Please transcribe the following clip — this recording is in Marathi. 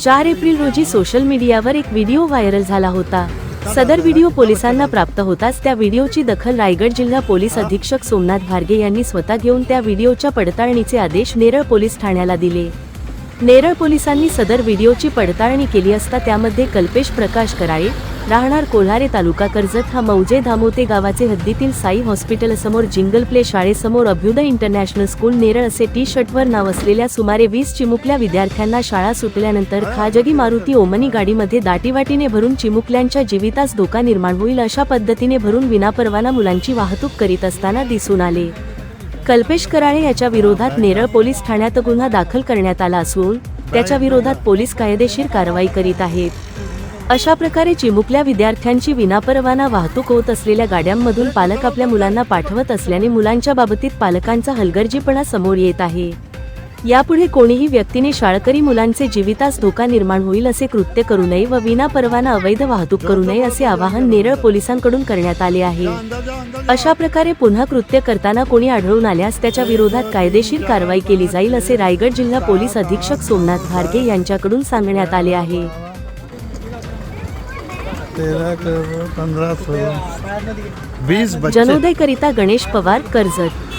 चार एप्रिल रोजी सोशल मीडियावर एक व्हिडिओ व्हायरल झाला होता. सदर व्हिडिओ पोलिसांना प्राप्त होताच त्या व्हिडिओची दखल रायगड जिल्हा पोलीस अधीक्षक सोमनाथ भार्गे यांनी स्वतः घेऊन त्या व्हिडिओच्या पडताळणीचे आदेश नेरळ पोलीस ठाण्याला दिले. नेरळ पोलिसांनी सदर व्हिडिओची पडताळणी केली असता त्यामध्ये कल्पेश प्रकाश कराळे राहणार कोल्हारे तालुका कर्जत हा मौजे धामोते गावाचे हद्दीतील साई हॉस्पिटल समोर जिंगल प्ले शाळेसमोर अभ्युदय इंटरनॅशनल स्कूल नेरळ असे टी शर्टवर नाव असलेल्या सुमारे वीस चिमुकल्या विद्यार्थ्यांना शाळा सुटल्यानंतर खाजगी मारुती ओमनी गाडीमध्ये दाटीवाटीने भरून चिमुकल्यांच्या जीवितास धोका निर्माण होईल अशा पद्धतीने भरून विनापरवाना मुलांची वाहतूक करीत असताना दिसून आले. कल्पेश कराळे याच्या विरोधात नेरळ पोलीस ठाण्यात गुन्हा दाखल करण्यात आला असून त्याच्या विरोधात पोलीस कायदेशीर कारवाई करीत आहेत. अशा प्रकारे चिमुकल्या विद्यार्थ्यांची विनापरवाना वाहतूक होत असलेल्या गाड्यांमधून पालक आपल्या मुलांना पाठवत असल्याने मुलांच्या बाबतीत पालकांचा हलगर्जीपणा समोर येत आहे. यापुढे कोणीही व्यक्तीने शाळकरी मुलांचे जीवितास धोका निर्माण होईल असे कृत्य करू नये व विनापरवाना अवैध वाहतूक करू नये असे आवाहन नेरळ पोलिसांकडून करण्यात आले आहे. अशा प्रकारे पुन्हा कृत्य करताना कोणी आढळून आल्यास त्याच्या विरोधात कायदेशीर कारवाई केली जाईल असे रायगड जिल्हा पोलीस अधीक्षक सोमनाथ भार्गे यांच्याकडून सांगण्यात आले आहे. तेरा करोड़ पंद्रह सोलह। बीस जनोदय करिता गणेश पवार कर्जत।